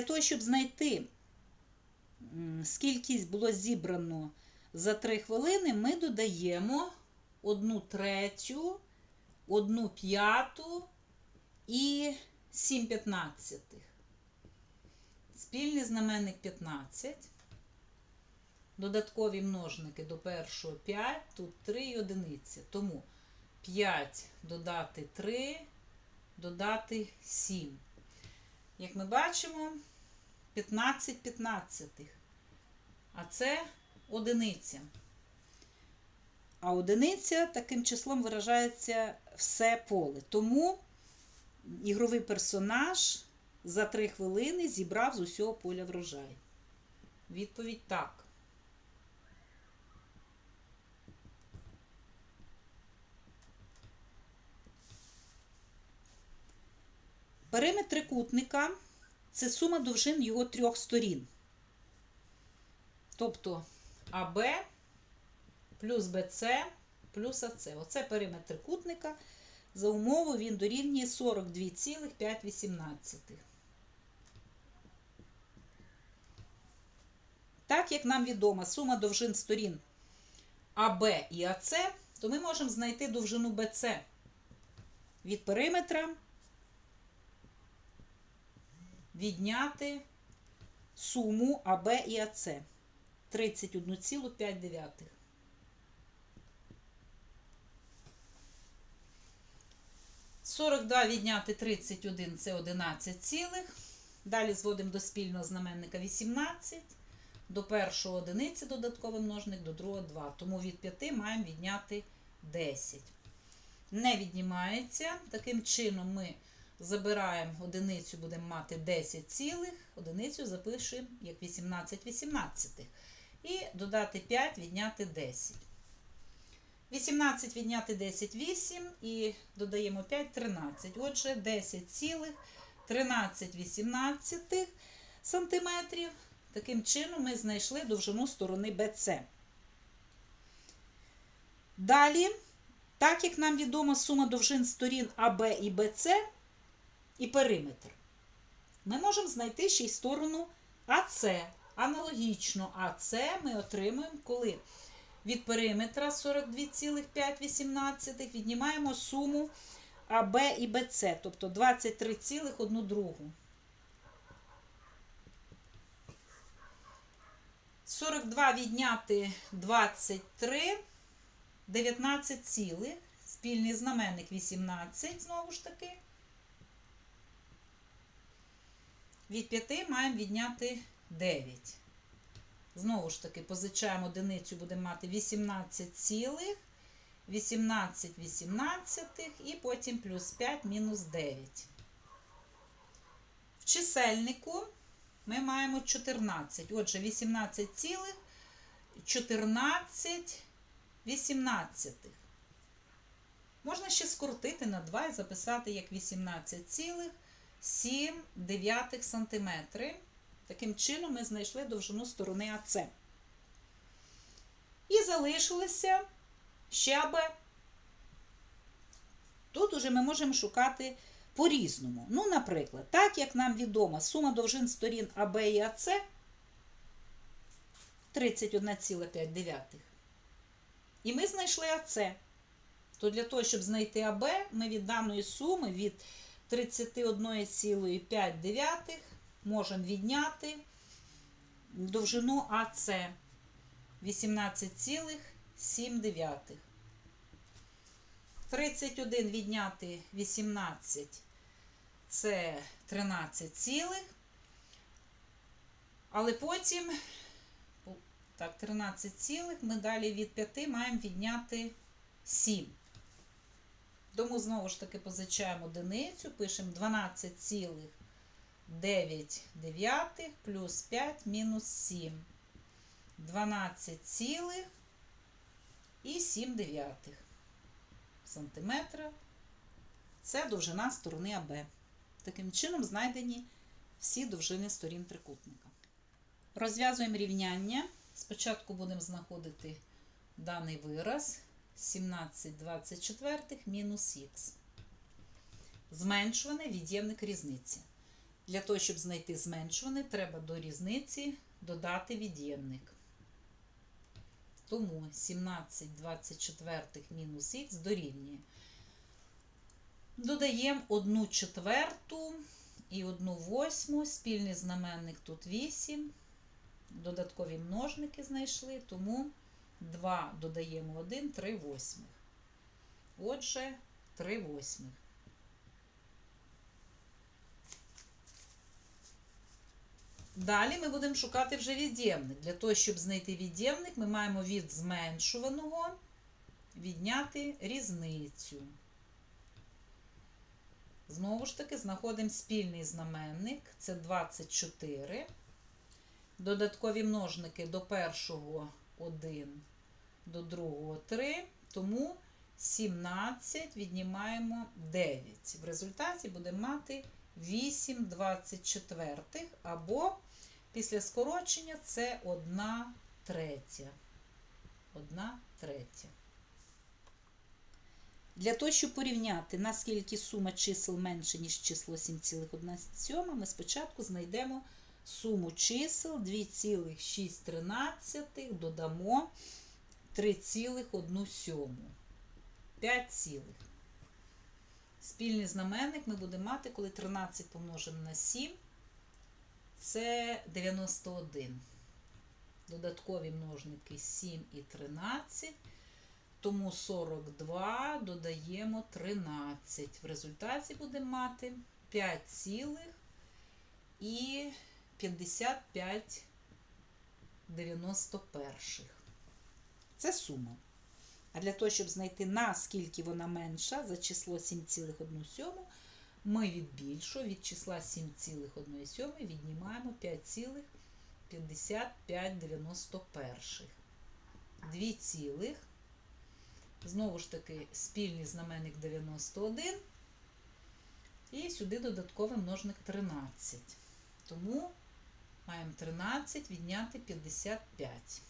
Для того, щоб знайти, скільки було зібрано за 3 хвилини, ми додаємо 1 третю, 1 п'яту і 7 п'ятнадцятих. Спільний знаменник 15. Додаткові множники до першого 5, тут 3 і одиниця. Тому 5 додати 3, додати 7. Як ми бачимо, 15 п'ятнадцятих. А це одиниця. А одиниця таким числом виражається все поле. Тому ігровий персонаж за 3 хвилини зібрав з усього поля врожай. Відповідь так. Периметр трикутника це сума довжин його трьох сторін. Тобто АБ плюс БЦ плюс АЦ. Оце периметр трикутника. За умову він дорівнює 42,518. Так як нам відома сума довжин сторін АБ і АЦ, то ми можемо знайти довжину БЦ від периметра відняти суму АБ і АЦ 31,5. Сорок два відняти 31 це 11 цілих. Далі зводимо до спільного знаменника 18. До першого одиниці додатковий множник, до другого 2. Тому від 5 маємо відняти 10. Не віднімається. Таким чином ми забираємо одиницю, будемо мати 10 цілих, одиницю запишемо як 18 18. І додати 5, відняти 10. 18 відняти 10 8 і додаємо 5 13. Отже, 10 цілих 13 18 сантиметрів. Таким чином ми знайшли довжину сторони BC. Далі, так як нам відома сума довжин сторін АБ і БЦ і периметр, ми можемо знайти ще й сторону АЦ. Аналогічно АЦ ми отримуємо, коли від периметра 42,518 віднімаємо суму АБ і БЦ, тобто 23,1 другу. 42 відняти 23, 19 цілих, спільний знаменник 18, знову ж таки. Від 5 маємо відняти 9. Знову ж таки, позичаємо одиницю, будемо мати 18 цілих, 18 18 і потім плюс 5 мінус 9. В чисельнику ми маємо 14. Отже, 18 цілих, 14 18. Можна ще скоротити на 2 і записати як 18 цілих 7 дев'ятих сантиметри. Таким чином ми знайшли довжину сторони АЦ. І залишилося ще АБ. Тут уже ми можемо шукати по-різному. Ну, наприклад, так як нам відомо, сума довжин сторін АБ і АЦ 31,5. І ми знайшли АЦ. То для того, щоб знайти АБ, ми від даної суми від 31,5 можемо відняти довжину АЦ 18,7. 31 відняти 18 це 13 цілих. Але потім, так, 13 цілих, ми далі від 5 маємо відняти 7. Тому знову ж таки позичаємо одиницю, пишемо 12 цілих 9 дев'ятих плюс 5 мінус 7. 12 цілих і 7 дев'ятих сантиметра. Це довжина сторони АБ. Таким чином знайдені всі довжини сторін трикутника. Розв'язуємо рівняння. Спочатку будемо знаходити даний вираз 17 24 мінус х. Зменшуваний від'ємник різниці. Для того, щоб знайти зменшуване, треба до різниці додати від'ємник. Тому 17 24 мінус х дорівнює. Додаємо 1 четверту і 1 восьму. Спільний знаменник тут 8. Додаткові множники знайшли, тому 2 додаємо 1, 3 восьмих. Отже, 3 восьмих. Далі ми будемо шукати вже від'ємник. Для того, щоб знайти від'ємник, ми маємо від зменшуваного відняти різницю. Знову ж таки, знаходимо спільний знаменник, це 24. Додаткові множники до першого 1, до другого 3, тому 17 віднімаємо 9. В результаті будемо мати 8 24 або після скорочення це 1 третя. 1 третя. Для того, щоб порівняти, наскільки сума чисел менше, ніж число 7,1, ми спочатку знайдемо суму чисел 2,6 додамо 3,1. 5 цілих. Спільний знаменник ми будемо мати, коли 13 помножимо на 7, це 91. Додаткові множники 7 і 13. Тому 42 додаємо 13. В результаті будемо мати 5 цілих і 55 91. Це сума. А для того, щоб знайти, наскільки вона менша за число 7,1, ми від більшого, від числа 7,1 віднімаємо 5,5591. 2 цілих. Знову ж таки, спільний знаменник 91. І сюди додатковий множник 13. Тому маємо 13 відняти 55.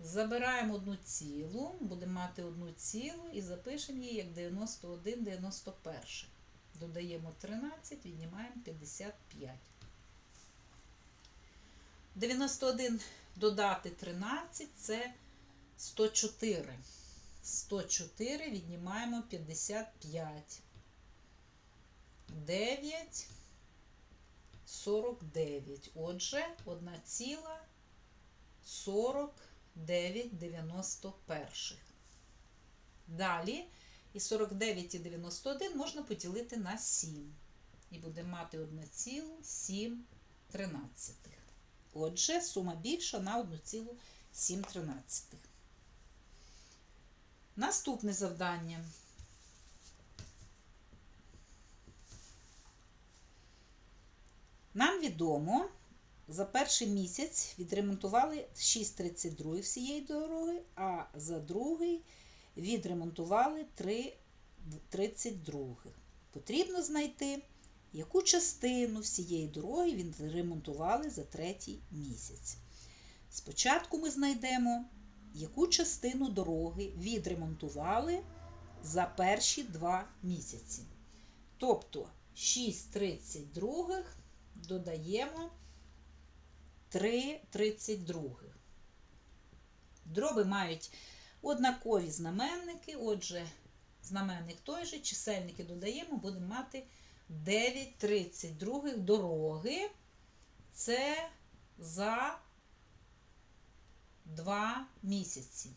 Забираємо одну цілу, будемо мати одну цілу і запишемо її як 91 91. Додаємо 13, віднімаємо 55. 91 додати 13 це 104. 104 віднімаємо 55. 9, 49. Отже, 1 ціла 40 9,91. Далі і 49 і 91 можна поділити на 7. І будемо мати 1,7 тринадцятих. Отже, сума більша на 1,7 тринадцятих. Наступне завдання. Нам відомо, за перший місяць відремонтували 6,32 всієї дороги, а за другий відремонтували 3,32. Потрібно знайти, яку частину всієї дороги відремонтували за третій місяць. Спочатку ми знайдемо, яку частину дороги відремонтували за перші два місяці. Тобто 6,32 додаємо 3,32. Дроби мають однакові знаменники, отже, знаменник той же, чисельники додаємо, будемо мати 9,32 дороги. Це за 2 місяці.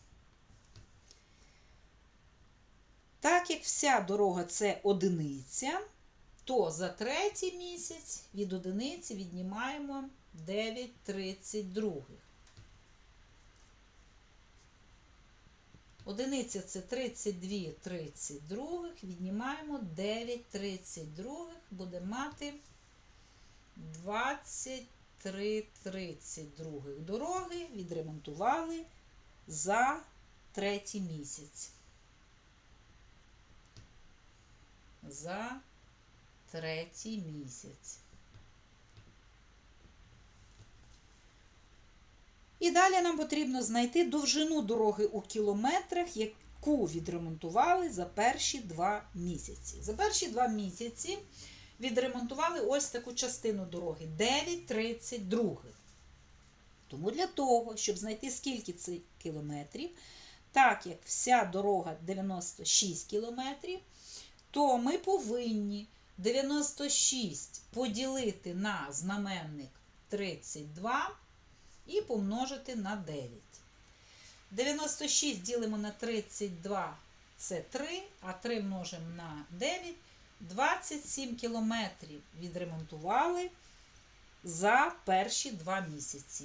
Так як вся дорога це одиниця, то за третій місяць від одиниці віднімаємо 9,32. Одиниця це 32 32, віднімаємо 9 32, буде мати 23 32 дороги відремонтували за третій місяць. За третій місяць. І далі нам потрібно знайти довжину дороги у кілометрах, яку відремонтували за перші два місяці. За перші два місяці відремонтували ось таку частину дороги 9,32. Тому для того, щоб знайти скільки це кілометрів, так як вся дорога 96 кілометрів, то ми повинні 96 поділити на знаменник 32 і помножити на 9. 96 ділимо на 32 це 3, а 3 множимо на 9. 27 кілометрів відремонтували за перші два місяці.